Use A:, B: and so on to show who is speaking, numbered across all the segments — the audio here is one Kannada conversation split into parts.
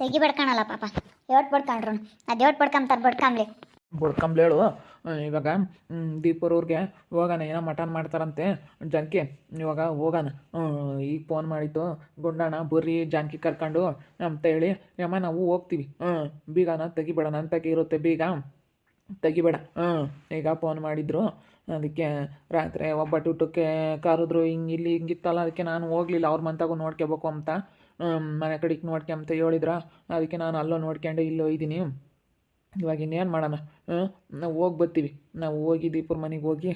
A: ತೆಗಿ ಬಡ್ಕಣಲ್ಲ ಪಾಪ. ಎವಟ್ ಬಡ್ಕೊಂಡ್ರು ಅದು ಎವಟ್ ಬಡ್ಕೊಂತಾರೆ ಬಡ್ಕೊಂಬ್ಲಿ.
B: ಬಡ್ಕಂಬ್ಲೇಳು ಇವಾಗ ದೀಪರ್ ದೀಪರವ್ರಿಗೆ ಹೋಗೋಣ, ಏನೋ ಮಟನ್ ಮಾಡ್ತಾರಂತೆ. ಜಾನ್ಕಿ, ಇವಾಗ ಹೋಗೋಣ. ಈಗ ಫೋನ್ ಮಾಡಿತ್ತು ಗುಂಡಣ್ಣ ಬರ್ರಿ, ಜಾನ್ಕಿ ಕರ್ಕೊಂಡು ಅಂತ ಹೇಳಿ, ಯಮ್ಮ, ನಾವು ಹೋಗ್ತೀವಿ. ಹ್ಞೂ ಬೀಗನ ತೆಗಿಬೇಡ ತೆಗಿ ಇರುತ್ತೆ ಬೀಗ. ತೆಗಿಬೇಡ. ಹ್ಞೂ ಈಗ ಫೋನ್ ಮಾಡಿದ್ರು. ಅದಕ್ಕೆ ರಾತ್ರಿ ಒಬ್ಬಟ್ಟು ಊಟಕ್ಕೆ ಕರೆದ್ರು, ಹಿಂಗೆ ಇಲ್ಲಿ ಹಿಂಗಿತ್ತಲ್ಲ ಅದಕ್ಕೆ ನಾನು ಹೋಗಲಿಲ್ಲ. ಅವ್ರ ಮಂತಾಗೂ ನೋಡ್ಕೋಬೇಕು ಅಂತ. ಮನೆ ಕಡೆಗೆ ನೋಡ್ಕೊಂತ ಹೇಳಿದ್ರ? ಅದಕ್ಕೆ ನಾನು ಅಲ್ಲೋ ನೋಡ್ಕೊಂಡು ಇಲ್ಲೋ ಇದ್ದೀನಿ. ಇವಾಗ ಇನ್ನೇನು ಮಾಡೋಣ? ಹ್ಞೂ ನಾವು ಹೋಗಿ ಬರ್ತೀವಿ. ನಾವು ಹೋಗಿ ದೀಪುರ ಮನೆಗೆ ಹೋಗಿ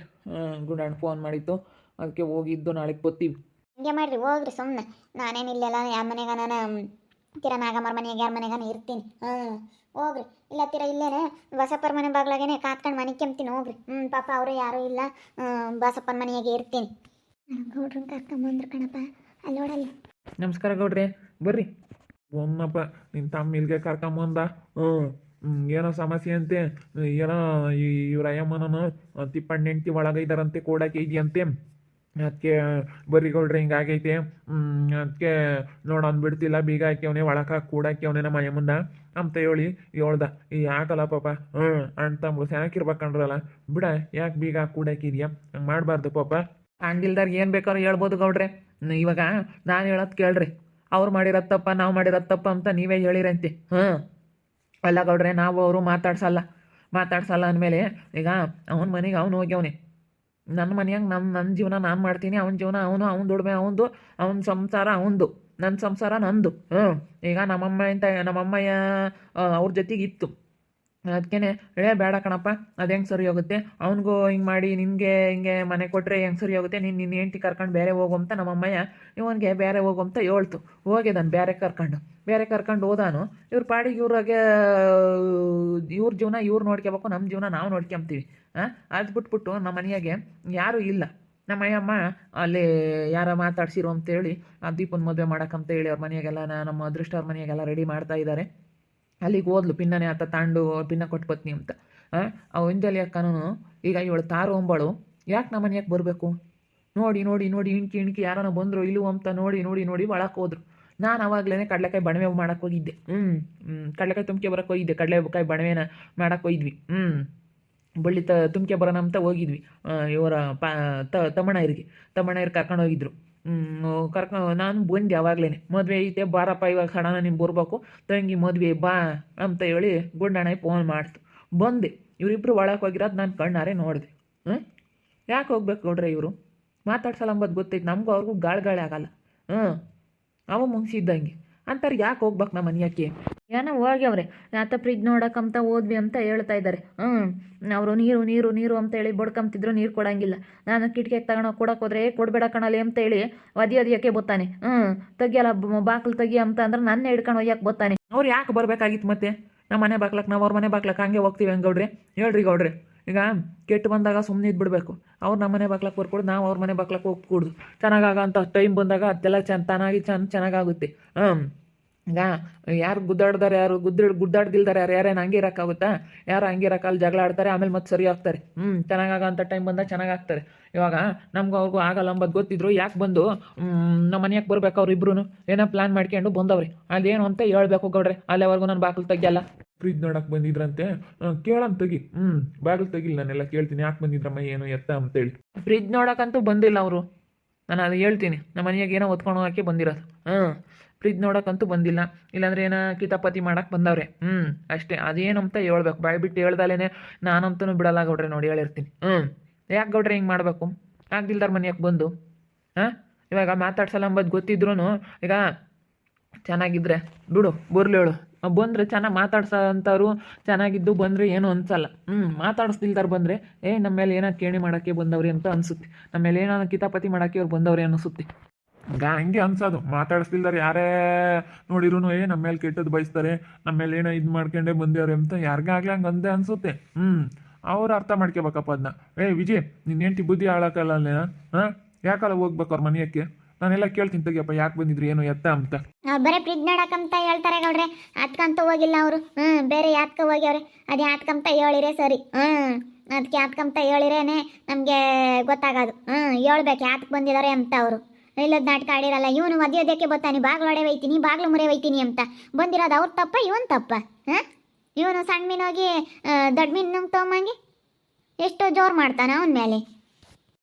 B: ಗುಂಡಣ್ಣ ಫೋನ್ ಮಾಡಿತ್ತು ಅದಕ್ಕೆ ಹೋಗಿದ್ದು ನಾಳೆಗೆ ಬರ್ತೀವಿ.
A: ಹಿಂಗೆ ಮಾಡಿರಿ ಹೋಗ್ರಿ ಸುಮ್ಮನೆ ನಾನೇನು ಇಲ್ಲೆಲ್ಲ ಯಾರ ಮನೆಗ ನಾನು ತೀರ ನಾಗಮ್ಮರ ಮನೆಗೆ ಯಾರ ಮನೆಗಾನ ಇರ್ತೀನಿ. ಹ್ಞೂ ಹೋಗ್ರಿ. ಇಲ್ಲ ತೀರ ಇಲ್ಲೇನೆ? ಬಸಪ್ಪರ ಮನೆ ಬಾಗ್ಲಾಗೇನೆ ಕಾತ್ಕೊಂಡು ಮನೆ ಕೆಮ್ತೀನಿ ಹೋಗ್ರಿ. ಹ್ಞೂ ಪಾಪ ಅವರು ಯಾರೂ ಇಲ್ಲ. ಹ್ಮ್, ಬಸಪ್ಪನ ಮನೆಯಾಗೆ ಇರ್ತೀನಿ. ಗೌಡ್ರನ್ನ ಕರ್ಕೊಂಬಂದ್ರು ಕಣಪ್ಪ. ಅಲ್ಲಿ ನೋಡಲ್ಲಿ
B: ನಮಸ್ಕಾರ ಗೌಡ್ರಿ ಬರ್ರಿ. ಒಮ್ಮಪ್ಪ ನಿನ್ನ ತಮ್ಮ ಇಲ್ಲಿಗೆ ಕರ್ಕೊಂಬಂದ ಹ್ಞೂ ಹ್ಮ್, ಏನೋ ಸಮಸ್ಯೆ ಅಂತೆ ಏನೋ ಇವ್ರ ಅಯ್ಯಮ್ಮನೂ ತಿಪ್ಪಣ್ಣ ಹೆಂಡ್ತಿ ಒಳಗೈದಾರಂತೆ ಕೂಡಕ್ಕೆ ಇದೆಯಂತೆ ಅದಕ್ಕೆ ಬರ್ರಿ ಗೌಡ್ರಿ ಹಿಂಗಾಗೈತೆ. ಅದಕ್ಕೆ ನೋಡೋಣ ಬಿಡ್ತಿಲ್ಲ ಬೀಗ ಹಾಕ್ಯವನೇ ಒಳಕ ಕೂಡಕ್ಕೆ ಅವನೇ ನಮ್ಮ ಮನೆ ಮುಂದ ಅಂತ ಹೇಳಿ ಹೇಳ್ದ ಈ ಯಾಕಲ್ಲ ಪಾಪ ಹ್ಞೂ ಅಣ್ಣ ತಮ್ಮ ಚೆನ್ನಾಗಿರ್ಬೇಕಂಡ್ರಲ್ಲ ಬಿಡ ಯಾಕೆ ಬೀಗ ಕೂಡಾಕಿದ್ಯಾ ಹಂಗೆ ಮಾಡಬಾರ್ದು ಪಾಪ. ಹಂಗಿಲ್ದಾಗ ಏನು ಬೇಕಾದ್ರೂ ಹೇಳ್ಬೋದು ಗೌಡ್ರೆ. ಇವಾಗ ನಾನು ಹೇಳೋದು ಕೇಳ್ರಿ. ಅವ್ರು ಮಾಡಿರೋದು ತಪ್ಪ, ನಾವು ಮಾಡಿರೋದು ತಪ್ಪ ಅಂತ ನೀವೇ ಹೇಳಿರಂತೆ. ಹಾಂ ಅಲ್ಲ ಗೌಡ್ರೆ, ನಾವು ಅವರು ಮಾತಾಡ್ಸಲ್ಲ. ಮಾತಾಡ್ಸಲ್ಲ ಅಂದಮೇಲೆ ಈಗ ಅವನ ಮನೆಗೆ ಅವ್ನು ಹೋಗ್ಯವನೇ. ನನ್ನ ಮನೆಯಾಗ ನಮ್ಮ ನನ್ನ ಜೀವನ ನಾನು ಮಾಡ್ತೀನಿ, ಅವನ ಜೀವನ ಅವನು, ಅವ್ನ ದುಡಿಮೆ ಅವನದು ಅವನ ಸಂಸಾರ ಅವನದು ನನ್ನ ಸಂಸಾರ ನಂದು. ಹ್ಞೂ ಈಗ ನಮ್ಮಮ್ಮ ಅಂತ ನಮ್ಮಮ್ಮಯ್ಯ ಅವ್ರ ಜೊತೆಗೆ ಇತ್ತು ಅದಕ್ಕೇನೆ, ಏ, ಬೇಡ ಕಣಪ್ಪ, ಅದು ಹೆಂಗೆ ಸರಿ ಹೋಗುತ್ತೆ? ಅವನಿಗೂ ಹಿಂಗೆ ಮಾಡಿ, ನಿನಗೆ ಹಿಂಗೆ ಮನೆ ಕೊಟ್ಟರೆ ಹೆಂಗೆ ಸರಿ ಹೋಗುತ್ತೆ? ನೀನು ನಿನ್ನ ಹೆಂಡ್ತಿ ಕರ್ಕೊಂಡು ಬೇರೆ ಹೋಗು ಅಂತ ನಮ್ಮಮ್ಮಯ್ಯ ಇವನಿಗೆ ಬೇರೆ ಹೋಗು ಅಂತ ಹೇಳ್ತು. ಹೋಗಿದ್ದಾನೆ ಬೇರೆ ಕರ್ಕೊಂಡು. ಬೇರೆ ಕರ್ಕೊಂಡು ಹೋದಾನು, ಇವ್ರ ಪಾಡಿಗೆ ಇವ್ರಾಗೆ ಇವ್ರ ಜೀವನ ಇವ್ರು ನೋಡ್ಕೋಬೇಕು ನಮ್ಮ ಜೀವನ ನಾವು ನೋಡ್ಕೊಂತೀವಿ ಹಾಂ ಅದು ಬಿಟ್ಬಿಟ್ಟು ನಮ್ಮ ಮನೆಯಾಗೆ ಯಾರೂ ಇಲ್ಲ. ನಮ್ಮ ಅಯ್ಯಮ್ಮ ಅಲ್ಲಿ ಯಾರ ಮಾತಾಡ್ಸಿರು ಅಂತೇಳಿ, ಆ ದೀಪನ ಮದುವೆ ಮಾಡೋಕ್ಕಂತ ಹೇಳಿ ಅವ್ರ ಮನೆಯಾಗೆಲ್ಲ, ನಮ್ಮ ಅದೃಷ್ಟ ಅವ್ರ ಮನೆಯಾಗೆಲ್ಲ ರೆಡಿ ಮಾಡ್ತಾ ಇದ್ದಾರೆ ಅಲ್ಲಿಗೆ ಹೋದ್ಲು ಪಿನ್ನನೆ ಆತ ತಾಂಡು ಪಿನ್ನ ಕೊಟ್ಬತ್ನಿ ಅಂತ. ಅವು ಇಂದಲಿ ಅಕ್ಕನೂ, ಈಗ ಇವಳು ತಾರು ಒಂಬಳು ಯಾಕೆ ನಮ್ಮ ಮನೆಯಾಗೆ ಬರಬೇಕು? ನೋಡಿ ನೋಡಿ ನೋಡಿ ಇಣ್ಕಿ ಇಣ್ಕಿ ಯಾರನ್ನ ಬಂದರು ಇಲ್ಲೂ ಅಂತ ನೋಡಿ ನೋಡಿ ನೋಡಿ ಒಳಕ್ಕೆ ಹೋದ್ರು. ನಾನು ಅವಾಗಲೇ ಕಡಲೆಕಾಯಿ ಬಣವೆ ಮಾಡೋಕ್ಕೋಗಿದ್ದೆ ಹ್ಞೂ ಹ್ಞೂ ಕಡಲೆಕಾಯಿ ತುಂಬಿಕೆ ಬರೋಕ್ಕೆ ಹೋಗಿದ್ದೆ. ಕಡಲೆಕಾಯಿ ಬಣವೆನ ಮಾಡೋಕ್ಕೆ ಹೋಗಿದ್ವಿ. ಹ್ಞೂ ಬಳ್ಳಿ ತ ತುಂಬಿಕೆ ಬರೋಣ ಅಂತ ಹೋಗಿದ್ವಿ. ಇವರ ಪಾ, ತ ತಮ್ಮಣ್ಣಯ್ಯರಿಗೆ ತಮ್ಮಣ್ಣಯ್ಯರು ಕರ್ಕೊಂಡು ಹೋಗಿದ್ರು. ಕರ್ಕೊಂಡು ನಾನು ಬಂದು ಯಾವಾಗಲೇ ಮದುವೆ ಐತೆ, ಬಾರಪ್ಪ, ಇವಾಗ ಹಣನ ನಿಮ್ಗೆ ಬರ್ಬೇಕು. ತಂಗಿ ಮದುವೆ, ಬಾ ಅಂತ ಹೇಳಿ ಗುಂಡಣ್ಣ ಫೋನ್ ಮಾಡ್ತು. ಬಂದೆ. ಇವರಿಬ್ಬರು ಒಳಗೆ ಹೋಗಿರೋದು ನಾನು ಕಣ್ಣಾರೆ ನೋಡಿದೆ. ಹ್ಞೂ ಯಾಕೆ ಹೋಗ್ಬೇಕು ನೋಡ್ರಿ ಇವರು? ಮಾತಾಡ್ಸಲ್ಲ ಅಂಬೋದು ಗೊತ್ತೈತೆ. ನಮಗೂ ಅವ್ರಿಗೂ ಗಾಳಿ ಗಾಳಿ ಆಗಲ್ಲ. ಹ್ಞೂ ಅವ ಮುಗಿಸಿದ್ದಂಗೆ ಅಂತಾರೆ, ಯಾಕೆ ಹೋಗ್ಬೇಕು ನಮ್ಮ ಮನೆಯಾಕೆ?
C: ಏನೋ ಹೋಗ್ಯವ್ರೆ ಆತ ಫ್ರಿಜ್ ನೋಡಕ್ಕಂತ ಹೋದ್ವಿ ಅಂತ ಹೇಳ್ತಾ ಇದ್ದಾರೆ ಹ್ಞೂ ಅವರು ನೀರು ನೀರು ನೀರು ಅಂತ ಹೇಳಿ ಬಡ್ಕೊಂತಿದ್ರು, ನೀರು ಕೊಡಂಗಿಲ್ಲ. ನಾನು ಕಿಟಕಿಗೆ ತಗೊಂಡು ಕೊಡಕ್ಕೆ ಹೋದ್ರೆ ಕೊಡಬೇಡ ಕಣಲಿ ಅಂತ ಹೇಳಿ ಒದಿ ಒದಿಯಕ್ಕೆ ಬತ್ತಾನೆ. ಹ್ಞೂ ತೆಗಿಯಲ್ಲ ಬಾಕ್ಲು ತೆಗಿ ಅಂತ ಅಂದ್ರೆ ನನ್ನ ಹಿಡ್ಕೊಂಡು ಒಯ್ಯಕ್ಕೆ ಬತ್ತಾನೆ.
B: ಅವ್ರು ಯಾಕೆ ಬರಬೇಕಾಗಿತ್ತು ಮತ್ತೆ? ನಮ್ಮ ಮನೆ ಬಾಕ್ಲಕ್ಕೆ ನಾವು ಅವ್ರ ಮನೆ ಬಾಕ್ಲಕ್ಕೆ ಹಂಗೆ ಹೋಗ್ತೀವಿ ಹಂಗೆ ಹೇಳ್ರಿ ಗೌಡ್ರಿ. ಈಗ ಕೆಟ್ಟು ಬಂದಾಗ ಸುಮ್ಮನೆ ಇದ್ಬಿಡ್ಬೇಕು. ಅವ್ರು ನಮ್ಮ ಮನೆ ಬಾಕ್ಲಕ್ಕೆ ಬರ್ಕೊಡು, ನಾವು ಅವ್ರ ಮನೆ ಬಾಕ್ಲಕ್ಕೆ ಹೋಗ್ಕೊಡ್ದು ಚೆನ್ನಾಗಾಗಂತ ಟೈಮ್ ಬಂದಾಗ ಅದೆಲ್ಲ ಚೆನ್ನ ಚೆನ್ನಾಗಿ ಚೆನ್ನ ಚೆನ್ನಾಗಾಗುತ್ತೆ ಹ್ಞೂ ಈಗ ಯಾರು ಗುದ್ದಾಡ್ದಾರೆ ಯಾರು ಗುದ್ದ ಗುದ್ದಾಡ್ದಿಲ್ದಾರೆ ಯಾರು ಯಾರೇನು ಹಂಗೆ ಇರೋಕ್ಕಾಗುತ್ತಾ ಯಾರು ಹಂಗೆ ಇರೋಕ್ಕಲ್ಲ ಜಗಳ ಆಡ್ತಾರೆ ಆಮೇಲೆ ಮತ್ತೆ ಸರಿ ಆಗ್ತಾರೆ. ಹ್ಞೂ ಚೆನ್ನಾಗಾಗೋಂಥ ಟೈಮ್ ಬಂದಾಗ ಚೆನ್ನಾಗಿ ಆಗ್ತಾರೆ. ಇವಾಗ ನಮ್ಗೆ ಅವ್ರಿಗೂ ಆಗಲ್ಲ ಅಂಬದು ಗೊತ್ತಿದ್ರು ಯಾಕೆ ಬಂದು ನಮ್ಮ ಮನೆಯಾಗೆ ಬರ್ಬೇಕು ಅವ್ರು ಇಬ್ರು ಏನೋ ಪ್ಲ್ಯಾನ್ ಮಾಡ್ಕೊಂಡು ಬಂದವ್ರಿ. ಅದೇನು ಅಂತ ಹೇಳ್ಬೇಕು ಗೌಡ್ರೆ. ಅಲ್ಲಿವರೆಗೂ ನಾನು ಬಾಗಿಲು ತೆಗಿಯಲ್ಲ. ಫ್ರಿಜ್ ನೋಡಕ್ಕೆ ಬಂದಿದ್ರಂತೆ. ಕೇಳಂತ ತೆಗಿ. ಹ್ಞೂ ಬಾಗಿಲು ತೆಗಿಲ್ಲ ನಾನೆಲ್ಲ ಕೇಳ್ತೀನಿ. ಯಾಕೆ ಬಂದಿದ್ರಮ್ಮ ಏನು ಎತ್ತ ಅಂತೇಳಿ ಫ್ರಿಜ್ ನೋಡಕ್ಕಂತೂ ಬಂದಿಲ್ಲ ಅವರು. ನಾನು ಅದು ಹೇಳ್ತೀನಿ. ನಮ್ಮ ಮನೆಯಾಗ ಏನೋ ಹೊತ್ಕೊಂಡು ಹೋಗೋಕ್ಕೆ ಬಂದಿರೋದು. ಹ್ಞೂ ಫ್ರಿಜ್ ನೋಡೋಕ್ಕಂತೂ ಬಂದಿಲ್ಲ. ಇಲ್ಲಾಂದ್ರೆ ಏನೋ ಕಿತಾಪತಿ ಮಾಡೋಕ್ಕೆ ಬಂದವ್ರೆ. ಹ್ಞೂ ಅಷ್ಟೇ. ಅದೇನು ಅಂತ ಹೇಳ್ಬೇಕು. ಬಾಯ್ ಬಿಟ್ಟು ಹೇಳ್ದಲೇ ನಾನಂತೂ ಬಿಡಲ್ಲ ಗೌಡ್ರೆ ನೋಡಿ ಹೇಳಿರ್ತೀನಿ. ಹ್ಞೂ ಯಾಕೆ ಗೌಡ್ರೆ ಹಿಂಗೆ ಮಾಡಬೇಕು? ಆಗ್ದಿಲ್ದಾರ ಮನೆಯಾಗ ಬಂದು. ಹಾಂ? ಇವಾಗ ಮಾತಾಡ್ಸಲ್ಲ ಅಂಬೋದು ಗೊತ್ತಿದ್ರು ಈಗ ಚೆನ್ನಾಗಿದ್ರೆ ಬಿಡು, ಬರ್ಲಿ ಹೇಳು. ಬಂದರೆ ಚೆನ್ನಾಗಿ ಮಾತಾಡ್ಸೋ ಅಂಥವ್ರು ಚೆನ್ನಾಗಿದ್ದು ಬಂದರೆ ಏನು ಅನ್ಸಲ್ಲ. ಹ್ಞೂ ಮಾತಾಡಿಸ್ದಿಲ್ದಾರ ಬಂದರೆ ಏ ನಮ್ಮ ಮೇಲೆ ಏನೋ ಕೇಣಿ ಮಾಡೋಕ್ಕೆ ಬಂದವ್ರಿ ಅಂತ ಅನಿಸುತ್ತೆ. ನಮ್ಮ ಮೇಲೆ ಏನೋ ಕಿತಾಪತಿ ಮಾಡೋಕ್ಕೆ ಅವ್ರು ಬಂದವ್ರಿ ಅನಿಸುತ್ತೆ.
D: ಈಗ ಹಂಗೆ ಅನ್ಸೋದು. ಮಾತಾಡಿಸ್ತಿಲ್ದಾರೆ ಯಾರೇ ನೋಡಿರೂ ಏ ನಮ್ಮ ಮೇಲೆ ಕೆಟ್ಟದ್ದು ಬಯಸ್ತಾರೆ ನಮ್ಮ ಮೇಲೆ ಏನೋ ಇದು ಮಾಡ್ಕೊಂಡೇ ಬಂದಿವ್ರೆ ಅಂತ ಯಾರಿಗಾಗ್ಲಿ ಹಂಗೆ ಅಂದೇ ಅನ್ಸುತ್ತೆ. ಹ್ಞೂ ಅವ್ರು ಅರ್ಥ ಮಾಡ್ಕೋಬೇಕಪ್ಪ ಅದನ್ನ ಏ ವಿಜಯ್ ನಿನ್ನ ಹೆಂಡತಿ ಬುದ್ಧಿ ಹಾಳಾಕಲ್ಲ ಅಲ್ಲೇನ ಹಾಂ? ಯಾಕಲ್ಲ ಹೋಗ್ಬೇಕು ಅವ್ರ ಮನೆಯಕ್ಕೆ? ನಾನೆಲ್ಲ ಕೇಳ್ತೀನಿ ತೆಗಿಯಪ್ಪ, ಯಾಕೆ ಬಂದಿದ್ರು, ಏನು ಎತ್ತ ಅಂತ.
A: ಬರೇ ಫ್ರಿಜ್ ನೋಡಕ್ಕಂತ ಹೇಳ್ತಾರೆ ಗೌಡ್ರೆ. ಅದ್ಕಂತ ಹೋಗಿಲ್ಲ ಅವರು. ಹ್ಮ್, ಬೇರೆ ಯಾತ್ಕ ಹೋಗ್ಯವ್ರೆ. ಅದು ಯಾತ್ಕಂತ ಹೇಳಿರೇ ಸರಿ. ಹ್ಮ್ ಅದಕ್ಕೆ ಯಾತ್ಕಂತ ಹೇಳಿರೇನೆ ನಮಗೆ ಗೊತ್ತಾಗೋದು. ಹ್ಮ್, ಹೇಳ್ಬೇಕು ಯಾತ್ಕ ಬಂದಿದ್ದಾರೆ ಅಂತ ಅವರು. ಇಲ್ಲದ ನಾಟಕ ಆಡಿರಲ್ಲ ಇವನು ಮದ್ಯೋದ್ಯಕ್ಕೆ ಬತ್ತಾನೆ ಬರ್ತಾನೆ ಬಾಗ್ಲು ಒಡೆ ಒಯ್ತೀನಿ ಬಾಗ್ಲು ಮುರೆ ಒಯ್ತೀನಿ ಅಂತ. ಬಂದಿರೋದು ಅವ್ರ ತಪ್ಪ ಇವನ್ ತಪ್ಪ ಹಾಂ? ಇವನು ಸಣ್ಣ ಮೀನೋಗಿ ದೊಡ್ಡ ಮೀನು ತೊಗೊಂಬಂಗೆ ಎಷ್ಟು ಜೋರು ಮಾಡ್ತಾನೆ ಅವನ ಮೇಲೆ.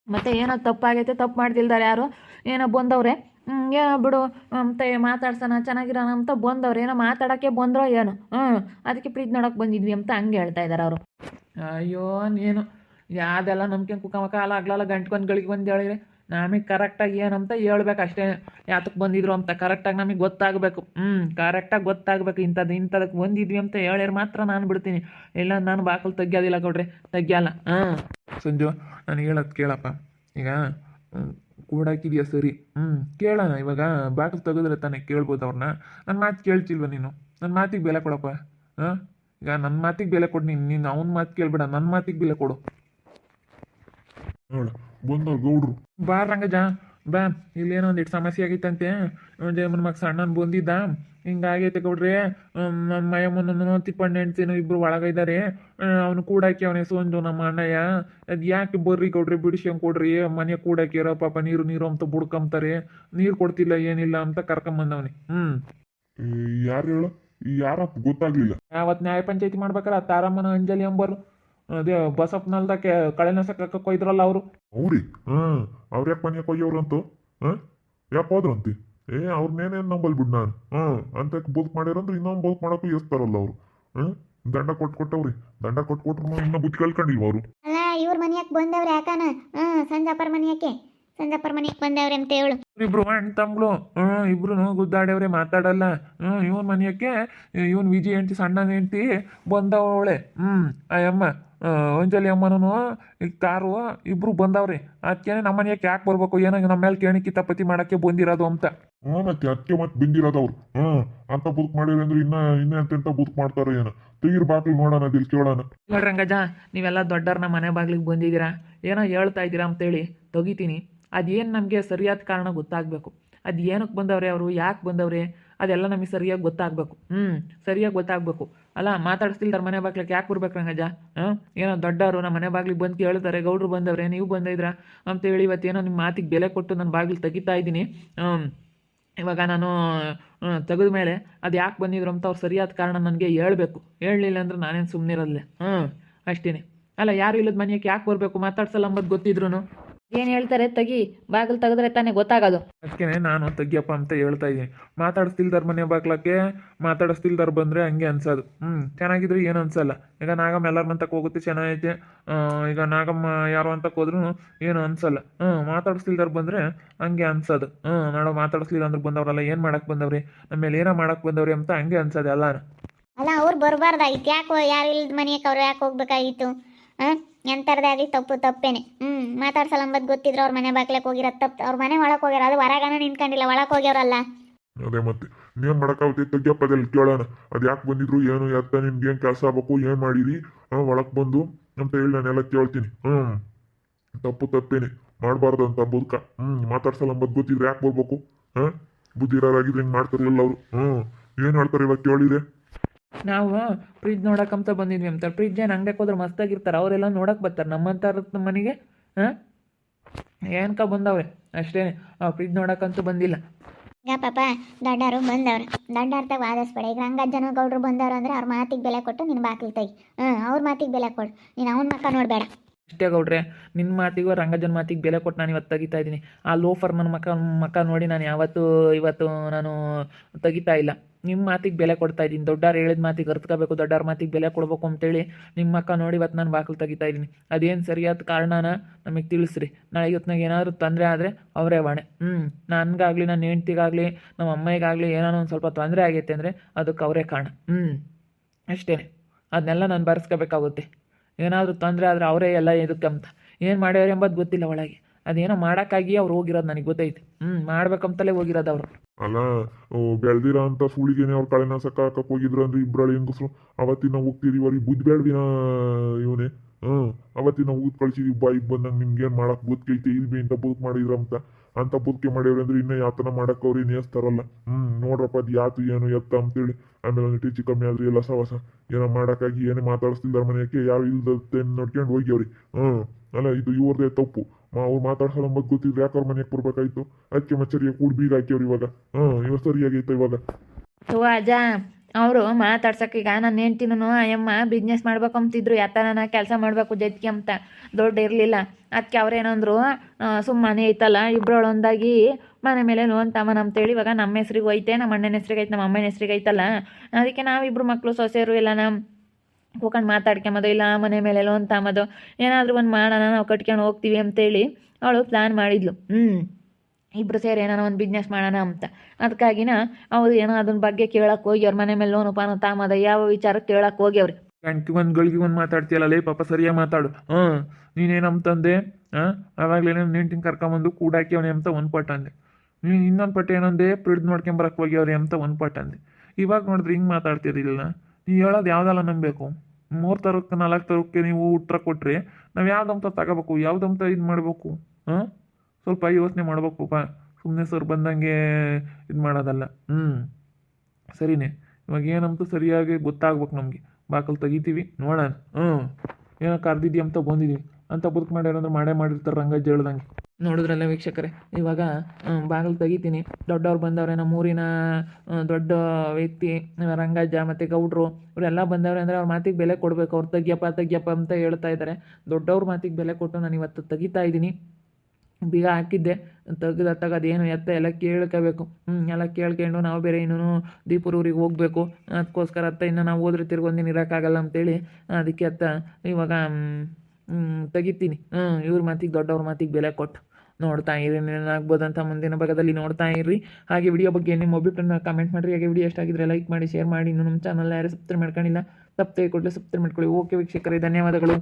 B: ಮತ್ತೆ ಏನೋ ತಪ್ಪಾಗೈತೆ ತಪ್ಪು ಮಾಡ್ತಿಲ್ದಾರೆ ಯಾರು? ಏನೋ ಬಂದವ್ರೆ. ಹ್ಮ್, ಏನೋ ಬಿಡು ಅಂತ ಮಾತಾಡ್ಸೋಣ ಚೆನ್ನಾಗಿರೋಣ ಅಂತ ಬಂದವ್ರು. ಏನೋ ಮಾತಾಡೋಕ್ಕೆ ಬಂದ್ರೋ ಏನೋ? ಹ್ಞೂ ಅದಕ್ಕೆ ಪ್ರೀತಿ ನೋಡೋಕೆ ಬಂದಿದ್ವಿ ಅಂತ ಹಂಗೆ ಹೇಳ್ತಾ ಇದ್ದಾರೆ ಅವರು. ಅಯ್ಯೋ ನೀನು ಯಾವ್ದೆಲ್ಲ ನಂಬಿಕೆ ಕುಕಮಕ ಅಲ್ಲ ಆಗ್ಲಲ್ಲ ಗಂಟ್ಕೊಂದು ಗಳಿಗೆ ಬಂದು ಹೇಳಿದ್ರೆ? ನಮಗೆ ಕರೆಕ್ಟಾಗಿ ಏನಂತ ಹೇಳ್ಬೇಕು ಅಷ್ಟೇ. ಯಾತಕ್ಕೆ ಬಂದಿದ್ರು ಅಂತ ಕರೆಕ್ಟಾಗಿ ನಮಗೆ ಗೊತ್ತಾಗಬೇಕು. ಹ್ಞೂ ಕರೆಕ್ಟಾಗಿ ಗೊತ್ತಾಗಬೇಕು. ಇಂಥದ್ದು ಇಂಥದಕ್ಕೆ ಬಂದಿದ್ವಿ ಅಂತ ಹೇಳಿದ್ರೆ ಮಾತ್ರ ನಾನು ಬಿಡ್ತೀನಿ. ಇಲ್ಲ ನಾನು ಬಾಕಲು ತೆಗ್ಯೋದಿಲ್ಲ ಕೊಡ್ರಿ ತೆಗ್ಯಲ್ಲ. ಹಾಂ.
E: ಸಂಜು ನಾನು ಹೇಳೋದು ಕೇಳಪ್ಪ. ಈಗ ಕೂಡಾಕಿದೆಯಾ ಕೂಡಾಕಿದ್ಯಾ ಸರಿ? ಹ್ಞೂ ಕೇಳೋಣ. ಇವಾಗ ಬಾಗಿಲು ತೆಗೆದ್ರೆ ತಾನೇ ಕೇಳ್ಬೋದು ಅವ್ರನ್ನ ನನ್ನ ಮಾತು ಕೇಳ್ತಿಲ್ವ ನೀನು? ನನ್ನ ಮಾತಿಗೆ ಬೆಲೆ ಕೊಡಪ್ಪ. ಹಾಂ? ಈಗ ನನ್ನ ಮಾತಿಗೆ ಬೆಲೆ ಕೊಡು ನೀನು. ನೀನು ಅವ್ನ ಮಾತು ಕೇಳ್ಬೇಡ. ನನ್ನ ಮಾತಿಗೆ ಬೆಲೆ ಕೊಡು. ನೋಡು. ಬಂದವ್ರು ಗೌಡ್ರು. ಬಾ ರಂಗಜ ಬಾ. ಇಲ್ಲೇನೋ ಒಂದಿಟ್ಟು ಸಮಸ್ಯೆ ಆಗೈತಂತೆ ಜಯಮನ್ ಮಗ ಸಣ್ಣನ್ ಬಂದಿದ್ದ. ಹಿಂಗಾಗೈತೆ ಗೌಡ್ರಿ. ನಮ್ಮ ಮಯಮ್ಮನ ತಿಪ್ಪಣ್ಣ ಹೆಂಡ್ತಿನೂ ಇಬ್ರು ಒಳಗಿದ್ದಾರೆ ಅವನು ಕೂಡಾಕಿ ಅವನ ಸೊಂಜು ನಮ್ಮ ಅಣ್ಣಯ್ಯ. ಅದು ಯಾಕೆ ಬರ್ರಿ ಗೌಡ್ರಿ ಬಿಡಿಸ್ಕೊಂಡ್ ಕೊಡ್ರಿ. ಮನೆ ಕೂಡಾಕಿರೋ ಪಾಪ ನೀರು ನೀರು ಅಂತ ಬುಡ್ಕೊಂತಾರೆ ನೀರು ಕೊಡ್ತಿಲ್ಲ ಏನಿಲ್ಲ ಅಂತ ಕರ್ಕೊಂಬಂದವನಿ. ಹ್ಮ್.
F: ಯಾರು ಹೇಳು? ಯಾರಪ್ಪ ಗೊತ್ತಾಗ್ಲಿಲ್ಲ.
E: ಅವತ್ ನ್ಯಾಯ ಪಂಚಾಯತಿ ಮಾಡ್ಬೇಕಲ್ಲ ತಾರಮ್ಮನ ಅಂಜಲಿ ಎಂಬರು ಅದೇ ಬಸಪ್ಪನಲ್ದಕ್ಕೆ ಕಳೆ ನಾಶಕ ಕೊಯ್ದ್ರಲ್ಲ ಅವರು.
F: ಅವ್ರಿ ಹಾ ಅವ್ರ ಯಾಕೆ ಮನೆ ಕೊಯ್ಯವ್ರಂತು? ಹಾ ಯಾಕೆ ಹೋದ್ರಂತಿ? ಏ ಅವ್ರನ್ನೇನೇನು ನಂಬಲ್ ಬಿಡ್ ನಾನು? ಹಾ ಅಂತ ಬದುಕು ಮಾಡ್ಯಾರಂದ್ರೆ ಇನ್ನೊಂದು ಬದುಕು ಮಾಡಕ್ಕೂ ಎಸ್ತಾರಲ್ಲ ಅವರು. ಹ್ಮ್ ದಂಡ ಕೊಟ್ಟು ಕೊಟ್ಟವ್ರಿ ದಂಡ ಕೊಟ್ಟು ಕೊಟ್ರು ಇನ್ನೂ ಬುದ್ಧಿ ಕಳ್ಕೊಂಡಿಲ್ವ ಅವರು.
A: ಅಲ್ಲ ಇವ್ರ ಮನೆಯಕ್ಕೆ ಬಂದವ್ರು ಯಾಕನ? ಹ್ಞೂ ಸಂಜಾಪರ್ ಮನೆಯಕ್ಕೆ ಸಂಜಾಪರ್ ಮನೆಗೆ ಬಂದವ್ರೆ ಅಂತ ಹೇಳು.
E: ಇಬ್ರು ಅಣ್ಣ ತಮ್ಗಳು ಹ್ಞೂ ಇಬ್ರು ಗುದ್ದಾಡ್ಯವ್ರೆ ಮಾತಾಡಲ್ಲ. ಹ್ಞೂ ಇವನ್ ಮನೆಯಕ್ಕೆ ಇವನ್ ವಿಜಿ ಹೆಂಡ್ತಿ ಸಣ್ಣ ಹೆಂಡ್ತಿ ಬಂದವಳೆ. ಹ್ಞೂ ಅಯ್ಯಮ್ಮ ಆ, ಅಂಜಲಿ ಅಮ್ಮನೂ ಈಗ ತಾರು ಇಬ್ರು ಬಂದವ್ರಿ. ಅದಕ್ಕೆ ನಮ್ಮ ಮನೆಯಕ್ಕೆ ಯಾಕೆ ಬರ್ಬೇಕು? ಏನೋ ನಮ್ಮ ಮೇಲೆ ಕೇಣಿ ತಪ್ಪತಿ ಮಾಡಕ್ಕೆ ಬಂದಿರೋದು ಅಂತ.
F: ಹ್ಞೂ ಮತ್ತೆ ಅದಕ್ಕೆ ಮತ್ತೆ ಬಂದಿರೋದು ಅವ್ರು. ಹ್ಮ್ ಅಂತ ಬುಕ್ ಮಾಡಿದ್ರೆ ಅಂದ್ರೆ ಇನ್ನ ಇನ್ನ ಅಂತ ಬುದ್ಕ್ ಮಾಡ್ತಾರೋ ಏನೋ. ತೆಗಿರ್ ಬಾಕ್ಲು ನೋಡೋಣ ದಿಲ್ ಕೇಳೋಣ.
B: ನೋಡ್ರಿ ರಂಗಜ್ಜ ನೀವೆಲ್ಲ ದೊಡ್ಡವ್ರನ್ನ ಮನೆ ಬಾಗ್ಲಿಗೆ ಬಂದಿದ್ದೀರಾ? ಏನೋ ಹೇಳ್ತಾ ಇದ್ದೀರಾ ಅಂತೇಳಿ ತೆಗಿತೀನಿ. ಅದೇನು ನಮಗೆ ಸರಿಯಾದ ಕಾರಣ ಗೊತ್ತಾಗಬೇಕು. ಅದು ಏನಕ್ಕೆ ಬಂದವ್ರೆ ಅವರು, ಯಾಕೆ ಬಂದವ್ರೆ, ಅದೆಲ್ಲ ನಮಗೆ ಸರಿಯಾಗಿ ಗೊತ್ತಾಗಬೇಕು. ಹ್ಞೂ ಸರಿಯಾಗಿ ಗೊತ್ತಾಗಬೇಕು. ಅಲ್ಲ, ಮಾತಾಡಿಸ್ತಿಲ್ದಾರ ಮನೆ ಬಾಗ್ಲಕ್ಕೆ ಯಾಕೆ ಬರ್ಬೇಕು ರಂಗಜ್ಜ? ಹಾಂ? ಏನೋ ದೊಡ್ಡವರು ನಮ್ಮ ಮನೆ ಬಾಗ್ಲಿಗೆ ಬಂದು ಕೇಳ್ತಾರೆ, ಗೌಡ್ರು ಬಂದವ್ರೆ, ನೀವು ಬಂದಿದ್ರಾ? ಅಂತೇಳಿ ಇವತ್ತೇನೋ ನಿಮ್ಮ ಮಾತಿಗೆ ಬೆಲೆ ಕೊಟ್ಟು ನನ್ನ ಬಾಗಿಲು ತೆಗಿತಾ ಇದ್ದೀನಿ. ಇವಾಗ ನಾನು ತೆಗೆದ ಮೇಲೆ ಅದು ಯಾಕೆ ಬಂದಿದ್ರು ಅಂತ ಅವ್ರು ಸರಿಯಾದ ಕಾರಣ ನನಗೆ ಹೇಳಬೇಕು. ಹೇಳಲಿಲ್ಲ ಅಂದ್ರೆ ನಾನೇನು ಸುಮ್ಮನಿರಲ್ಲೇ ಹ್ಞೂ ಅಷ್ಟೇ ಅಲ್ಲ, ಯಾರು ಇಲ್ಲದ ಮನೆಯಕ್ಕೆ ಯಾಕೆ ಬರಬೇಕು? ಮಾತಾಡ್ಸಲ್ಲ ಅಂಬೋದು ಗೊತ್ತಿದ್ರು ಏನು ಹೇಳ್ತಾರೆ ತಗಿ? ಬಾಗಿಲು ತೆಗೆದ್ರೆ ತಾನೇ ಗೊತ್ತಾಗೋದು.
E: ಅದಕ್ಕೆ ನಾನು ತೆಗಿಯಪ್ಪ ಅಂತ ಹೇಳ್ತಾ ಇದ್ದೀನಿ. ಮಾತಾಡಿಸ್ತಿಲ್ದಾರ ಮನೆ ಬಾಗ್ಲಕ್ಕೆ ಮಾತಾಡಿಸ್ತಿಲ್ದಾರ ಬಂದ್ರೆ ಹಂಗೆ ಅನ್ಸೋದು. ಹ್ಮ್ ಚೆನ್ನಾಗಿದ್ರೆ ಏನು ಅನ್ಸಲ್ಲ. ಈಗ ನಾಗಮ್ಮ ಎಲ್ಲರ ಮಂತಕ್ ಹೋಗುತ್ತೆ ಚೆನ್ನಾಗೈತೆ. ಆ, ಈಗ ನಾಗಮ್ಮ ಯಾರು ಅಂತ ಹೋದ್ರೂ ಏನು ಅನ್ಸಲ್ಲ. ಹ್ಮ್ ಮಾತಾಡಿಸ್ತಿಲ್ದಾರ ಬಂದ್ರೆ ಹಂಗೆ ಅನ್ಸೋದು. ಹ್ಮ್ ನಾಡ ಮಾತಾಡಿಸ್ಲಿಲ್ಲ ಅಂದ್ರೆ ಬಂದವ್ರಲ್ಲ ಏನು ಮಾಡಕ್ ಬಂದವ್ರಿ? ನಮ್ಮ ಮೇಲೆ ಏನೋ ಮಾಡಕ್ಕೆ ಬಂದವ್ರಿ ಅಂತ ಹಂಗೆ ಅನ್ಸೋದು ಎಲ್ಲಾರು
A: ಅಲ್ಲ ಅವ್ರು ಬರಬಾರ್ದಾಗಿತ್ತು. ಯಾಕೆ ಯಾರು ಇಲ್ಲದ ಮನೆಯಕ್ಕೆ ಅವ್ರು ಯಾಕೆ ಹೋಗ್ಬೇಕಾಗಿತ್ತು? ಹಾಂ? ಎಂಥರದೇ ಆಗಲಿ ತಪ್ಪು, ತಪ್ಪೇನೆ. ಹ್ಞೂ ಮಾತಾಡ್ಸಲ್ಲ ಅಂಬದ್ ಗೊತ್ತಿದ್ರೆ ಅವ್ರ ಮನೆ ಬಾಗ್ಲಕ್ಕೆ ಹೋಗಿರೋ ತಪ್ಪು ಅವ್ರ ಮನೆ ಒಳಗೆ ಹೋಗ್ಯಾರ ಅದು ಹೊರಗನ ನಿಂತ್ಕೊಂಡಿಲ್ಲ, ಒಳಗೆ ಹೋಗ್ಯಾರಲ್ಲ
F: ಅದೇ ಮತ್ತೆ ಇನ್ನೇನ್ ಮಾಡಕ್ಕಾಗುತ್ತೆ ತೆಗಿಯಪ್ಪದಲ್ಲಿ ಕೇಳೋಣ. ಅದು ಯಾಕೆ ಬಂದಿದ್ರು, ಏನು, ಎತ್ತ ನಿಮ್ಗೆ ಏನು ಕೆಲಸ ಆಗ್ಬೇಕು, ಏನು ಮಾಡಿರಿ? ಹಾಂ, ಒಳಗೆ ಬಂದು ಅಂತ ಹೇಳಿ ನಾನೆಲ್ಲ ಕೇಳ್ತೀನಿ. ಹ್ಞೂ ತಪ್ಪು, ತಪ್ಪೇನೆ. ಮಾಡಬಾರ್ದು ಅಂತ ಬದುಕ. ಹ್ಞೂ ಮಾತಾಡ್ಸಲ್ಲ ಅಂಬದ್ ಗೊತ್ತಿದ್ರೆ ಯಾಕೆ ಬರ್ಬೇಕು? ಹಾಂ? ಬುದ್ಧಿರಾಗಿದ್ರೆ ಹಿಂಗೆ ಮಾಡ್ತಾರಲ್ಲ ಅವರು. ಹ್ಞೂ ಏನು ಹೇಳ್ತಾರೆ ಇವಾಗ ಕೇಳಿದೆ
B: ನಾವು ಫ್ರಿಜ್ ನೋಡಕ್ಕಂತ ಬಂದಿದ್ವಿ ಅಂತ. ಫ್ರಿಜ್ ಏನು ಅಂಗಡಿಗೆ ಹೋದ್ರೆ ಮಸ್ತಾಗಿರ್ತಾರೆ. ಅವರೆಲ್ಲ ನೋಡಕ್ಕೆ ಬರ್ತಾರೆ. ನಮ್ಮಂತಾರ ಮನೆಗೆ ಹಾಂ? ಏನಕ ಬಂದವ್ರೆ? ಅಷ್ಟೇ ಫ್ರಿಜ್ ನೋಡಕ್ಕಂತೂ ಬಂದಿಲ್ಲ.
A: ಈಗ ಪಾಪ ದೊಡ್ಡವರು ಬಂದವ್ರು. ದೊಡ್ಡವ್ರತಾಗ ವಾದಿಸ್ಬೇಡ. ಈಗ ರಂಗಜ್ಜನ ಗೌಡ್ರು ಬಂದವ್ರು ಅಂದ್ರೆ ಅವ್ರ ಮಾತಿಗೆ ಬೆಲೆ ಕೊಟ್ಟು ನಿನ್ನ ಬಾಗಿಲು ತೆಗಿ. ಹ್ಞೂ ಅವ್ರ ಮಾತಿಗೆ ಬೆಲೆ ಕೊಡು. ನೀನು ಅವನ ಮಕ್ಕ ನೋಡಬೇಡ.
B: ಅಷ್ಟೇ ಗೌಡ್ರೆ ನಿನ್ನ ಮಾತಿಗೂ ರಂಗಜನ ಮಾತಿಗೆ ಬೆಲೆ ಕೊಟ್ಟು ನಾನು ಇವತ್ತು ತೆಗಿತಾ ಇದ್ದೀನಿ. ಆ ಲೋಫರ್ ನನ್ನ ಮಕ್ಕ ಮಕ್ಕ ನೋಡಿ ನಾನು ಯಾವತ್ತೂ ಇವತ್ತು ನಾನು ತೆಗಿತಾ ಇಲ್ಲ. ನಿಮ್ಮ ಮಾತಿಗೆ ಬೆಲೆ ಕೊಡ್ತಾ ಇದ್ದೀನಿ. ದೊಡ್ಡವ್ರು ಹೇಳಿದ ಮಾತಿಗೆ ಅರ್ತ್ಕೋಬೇಕು, ದೊಡ್ಡವ್ರ ಮಾತಿಗೆ ಬೆಲೆ ಕೊಡಬೇಕು ಅಂತೇಳಿ ನಿಮ್ಮ ಅಕ್ಕ ನೋಡಿ ಇವತ್ತು ನಾನು ಬಾಗಿಲು ತೆಗಿತಾ ಇದ್ದೀನಿ. ಅದೇನು ಸರಿಯಾದ ಕಾರಣನ ನಮಗೆ ತಿಳಿಸ್ರಿ. ನಾಳೆ ಇವತ್ತಿನಾಗ ಏನಾದರೂ ತೊಂದರೆ ಆದರೆ ಅವರೇ ಹೊಣೆ. ಹ್ಞೂ ನನಗಾಗಲಿ ನನ್ನ ಹೆಂಡ್ತಿಗಾಗಲಿ ನಮ್ಮ ಅಮ್ಮಯ್ಯಗಾಗಲಿ ಏನಾನ ಒಂದು ಸ್ವಲ್ಪ ತೊಂದರೆ ಆಗೈತೆ ಅಂದರೆ ಅದಕ್ಕೆ ಅವರೇ ಕಾರಣ. ಹ್ಞೂ ಅಷ್ಟೇ ಅದನ್ನೆಲ್ಲ ನಾನು ಬರೆಸ್ಕೋಬೇಕಾಗುತ್ತೆ. ಏನಾದರೂ ತೊಂದರೆ ಆದರೆ ಅವರೇ ಎಲ್ಲ ಇದಕ್ಕೆ ಅಂತ ಏನು ಮಾಡ್ಯಾರ ಎಂಬುದು ಗೊತ್ತಿಲ್ಲ ಒಳಗೆ. ಅದೇನೋ ಮಾಡೋಕ್ಕಾಗಿ ಅವ್ರು ಹೋಗಿರೋದು ನನಗೆ ಗೊತ್ತೈತೆ. ಹ್ಮ್, ಮಾಡ್ಬೇಕಂತಲೇ ಹೋಗಿರೋದು ಅವರು.
F: ಅಲ್ಲ ಬೆಳ್ದಿರೋ ಅಂತ ಸುಳಿಗೆನೆ ಅವ್ರು ಕಳೆನ ಸಕ್ಕ ಹಾಕಕ್ ಹೋಗಿದ್ರು ಅಂದ್ರೆ ಇಬ್ರಲ್ಲಿ ಹೆಂಗಸ್ರು? ಅವತ್ತಿನ ಹೋಗ್ತೀರಿ ಅವ್ರಿಗೆ ಬುದ್ಧಿ ಬೇಡ್ದಿನ ಇವನೇ. ಹ್ಮ್, ಅವತ್ತಿನ ಊದ್ ಕಳಿಸಿದ್ವಿ. ಬಾಯಿಗೆ ಬಂದಂಗೆ ನಿಮ್ಗೆ ಏನ್ ಮಾಡಕ್ ಬದುಕೈತೆ ಇಲ್ಬಿ, ಇಂತ ಬುದ್ಧ ಮಾಡಿದ್ರ ಅಂತ. ಅಂತ ಬದುಕೆ ಮಾಡ್ಯಾವ್ರೆ ಅಂದ್ರೆ ಇನ್ನ ಯಾತನ ಮಾಡಕ್ ಅವ್ರು ಇನ್ನೇಸ್ತಾರಲ್ಲ ಹ್ಮ್, ನೋಡ್ರಪ್ಪ, ಅದ್ ಯಾತು ಏನು ಎತ್ತ ಅಂತೇಳಿ. ಆಮೇಲೆ ಒಂದು ಟೀಚಿ ಕಮ್ಮಿ ಆದ್ರಿ ಎಲ್ಲ ಸವಸ. ಏನೋ ಮಾಡಕ್ಕಾಗಿ ಏನೇ ಮಾತಾಡಿಸ್ತಿಲ್ಲ ಮನೆಯಕ್ಕೆ, ಯಾರು ಇಲ್ದತ್ತೆ ನೋಡ್ಕೊಂಡು ಹೋಗ್ಯವ್ರಿ ಹ್ಮ್. ಅಲ್ಲ ಇದು ಇವ್ರದೇ ತಪ್ಪು. ಅವ್ರು ಮಾತಾಡ್ಸಲ್ಲ ಮಗ್ ಗೊತ್ತಿದ್ರೆ ಯಾಕೆ ಅವ್ರ ಮನೆಗೆ ಬರ್ಬೇಕಾಯ್ತು? ಅದಕ್ಕೆ ಮಚ್ಚರಿಗೆ ಕೂಡ ಬೀಗ ಹಾಕ್ಯವ್ರು ಇವಾಗ. ಹಾಂ, ಇವಾಗ ಸರಿಯಾಗೈತೆ ಇವಾಗ.
B: ಅವರು ಮಾತಾಡ್ಸಕ್ಕೆ ಈಗ ನನ್ನ ಹೆಂಡ್ತಿನೂ ಅಯ್ಯಮ್ಮ ಬಿಸ್ನೆಸ್ ಮಾಡ್ಬೇಕು ಅಂತಿದ್ರು ಯಾತನ ಕೆಲಸ ಮಾಡ್ಬೇಕು ಜೊತೆಗೆ ಅಂತ. ದೊಡ್ಡ ಇರಲಿಲ್ಲ. ಅದಕ್ಕೆ ಅವ್ರೇನಂದ್ರು ಸುಮ್ಮನೆ ಐತಲ್ಲ, ಇಬ್ರು ಒಂದಾಗಿ ಮನೆ ಮೇಲೆ ಲೋನ್ ತಮ್ಮನ ಅಂತೇಳಿ ಇವಾಗ ನಮ್ಮ ಹೆಸ್ರಿಗೆ ಹೋಯ್ತೆ ನಮ್ಮ ಅಣ್ಣನ ಹೆಸ್ರಿಗೆ ಐತೆ ನಮ್ಮ ಅಮ್ಮನ ಹೆಸ್ರಿಗೆ ಐತಲ್ಲ ಅದಕ್ಕೆ ನಾವಿಬ್ರು ಮಕ್ಕಳು ಸೊಸೆಯರು ಇಲ್ಲ ನಮ್ಮ ಕೂಕೊಂಡು ಮಾತಾಡ್ಕೊಂಬೋದು, ಇಲ್ಲ, ಮನೆ ಮೇಲೆ ಲೋನ್ ತಗೊಂಬೋದು ಏನಾದರೂ ಒಂದು ಮಾಡೋಣ, ನಾವು ಕಟ್ಕೊಂಡು ಹೋಗ್ತೀವಿ ಅಂತೇಳಿ ಅವಳು ಪ್ಲ್ಯಾನ್ ಮಾಡಿದ್ಲು. ಹ್ಞೂ ಇಬ್ಬರು ಸೇರಿ ಏನಾರ ಒಂದು ಬಿಸ್ನೆಸ್ ಮಾಡೋಣ ಅಂತ. ಅದಕ್ಕಾಗಿನ ಅವ್ರು ಏನೋ ಅದನ್ನ ಬಗ್ಗೆ ಕೇಳಕ್ಕೆ ಹೋಗಿ, ಅವ್ರ ಮನೆ ಮೇಲೆ ಲೋನು ಪಾನು ತಾಮದ, ಯಾವ ವಿಚಾರಕ್ಕೆ ಕೇಳಕ್ಕೆ ಹೋಗ್ಯವ್ರಿ
G: ಗಂಟ್ಗೆ ಒಂದು ಗಳಿಗೆ ಒಂದು ಮಾತಾಡ್ತೀಯಲ್ಲ, ಲೇ ಪಾಪ ಸರಿಯಾಗಿ ಮಾತಾಡು. ಹಾಂ ನೀನೇನಂತಂದೆ ಹಾಂ ಆವಾಗಲೇ ನೆಂಟಿನ ಕರ್ಕೊಂಬಂದು ಕೂಡಾಕ್ಯವನೆ ಅಂತ ಒಂದು ಪಟ್ ಅಂದೆ. ನೀನು ಇನ್ನೊಂದು ಪಟ್ಟು ಏನಂದೆ? ಪ್ರಿಡ್ ಮಾಡ್ಕೊಂಬರಕ್ಕೆ ಅವ್ರು ಅಂತ ಒಂದು ಪಟ್ ಅಂದೆ. ಇವಾಗ ನೋಡಿದ್ರೆ ಹಿಂಗೆ ಮಾತಾಡ್ತಿರಲಿಲ್ಲ ನೀ ಹೇಳೋದು ಯಾವ್ದೆಲ್ಲ ನಂಬಬೇಕು ಮೂರು ತರಕ್ಕೆ, ನಾಲ್ಕು ತರಕ್ಕೆ ನೀವು ಉತ್ತರ ಕೊಟ್ರಿ ನಾವು ಯಾವ್ದಂತ ತಗೋಬೇಕು? ಯಾವ್ದಂತ ಇದು ಮಾಡಬೇಕು? ಹಾಂ? ಸ್ವಲ್ಪ ಯೋಚನೆ ಮಾಡಬೇಕು ಪಾ. ಸುಮ್ಮನೆ ಸರ್ ಬಂದಂಗೆ ಇದು ಮಾಡೋದಲ್ಲ. ಹ್ಞೂ ಸರಿನೇ. ಇವಾಗ ಏನಂತ ಸರಿಯಾಗಿ ಗೊತ್ತಾಗ್ಬೇಕು ನಮಗೆ. ಬಾಕಲ್ ತೆಗಿತೀವಿ, ನೋಡೋಣ. ಹ್ಞೂ ಏನೋ ಕರ್ದಿದ್ದಿ ಅಂತ ಬಂದಿದ್ದೀವಿ ಅಂತ ಬದುಕು ಮಾಡ್ಯಾರ ಅಂದ್ರೆ ಮಾಡೇ ಮಾಡಿರ್ತಾರೆ ರಂಗಜ್ಜ ಹೇಳ್ದಂಗೆ
B: ನೋಡಿದ್ರಲ್ಲ ವೀಕ್ಷಕರೇ, ಇವಾಗ ಬಾಗಿಲು ತೆಗಿತೀನಿ. ದೊಡ್ಡವ್ರು ಬಂದವ್ರೆ, ನಮ್ಮ ಊರಿನ ದೊಡ್ಡ ವ್ಯಕ್ತಿ, ರಂಗಜ್ಜ ಮತ್ತು ಗೌಡ್ರು, ಇವರೆಲ್ಲ ಬಂದವ್ರೆ ಅಂದರೆ ಅವ್ರ ಮಾತಿಗೆ ಬೆಲೆ ಕೊಡಬೇಕು. ಅವ್ರು ತೆಗಿಯಪ್ಪ ತೆಗಿಯಪ್ಪ ಅಂತ ಹೇಳ್ತಾ ಇದ್ದಾರೆ ದೊಡ್ಡವ್ರ ಮಾತಿಗೆ ಬೆಲೆ ಕೊಟ್ಟು ನಾನು ಇವತ್ತು ತೆಗಿತಾ ಇದ್ದೀನಿ. ಬೀಗ ಹಾಕಿದ್ದೆ. ತೆಗ್ದು ತೆಗದೇನು ಎತ್ತ ಎಲ್ಲ ಕೇಳ್ಕೋಬೇಕು. ಹ್ಞೂ ಎಲ್ಲ ಕೇಳ್ಕೊಂಡು ನಾವು ಬೇರೆ ಇನ್ನೂ ದೀಪುರೂರಿಗೆ ಹೋಗಬೇಕು. ಅದಕ್ಕೋಸ್ಕರ ಅತ್ತ ಇನ್ನು ನಾವು ಹೋದ್ರೆ ತಿರ್ಗೊಂದಿನ ಇರೋಕ್ಕಾಗಲ್ಲ ಅಂತೇಳಿ, ಅದಕ್ಕೆ ಅತ್ತ ಇವಾಗ ತೆಗಿತೀನಿ. ಹ್ಞೂ ಇವ್ರ ಮಾತಿಗೆ ದೊಡ್ಡವ್ರ ಮಾತಿಗೆ ಬೆಲೆ ಕೊಟ್ಟು ನೋಡ್ತಾ ಇರಿ. ಏನಾಗ್ಬೋದಂತ ಮುಂದಿನ ಭಾಗದಲ್ಲಿ ನೋಡ್ತಾ ಇರಿ. ಹಾಗೆ ವಿಡಿಯೋ ಬಗ್ಗೆ ನಿಮ್ಮ ಅಭಿಪ್ರಾಯನ ಕಮೆಂಟ್ ಮಾಡಿರಿ. ಹಾಗೆ ವಿಡಿಯೋ ಎಷ್ಟಾಗಿದ್ರೆ ಲೈಕ್ ಮಾಡಿ ಶೇರ್ ಮಾಡಿ. ಇನ್ನು ನಮ್ಮ ಚಾನಲ್ ಯಾರು ಸಬ್ಸ್ಕ್ರೈಬ್ ಮಾಡ್ಕೊಂಡಿಲ್ಲ ತಪ್ಪದೆ ಕೊಡಲಿ ಸಬ್ಸ್ಕ್ರೈಬ್ ಮಾಡ್ಕೊಳ್ಳಿ. ಓಕೆ ವೀಕ್ಷಕರೇ, ಧನ್ಯವಾದಗಳು.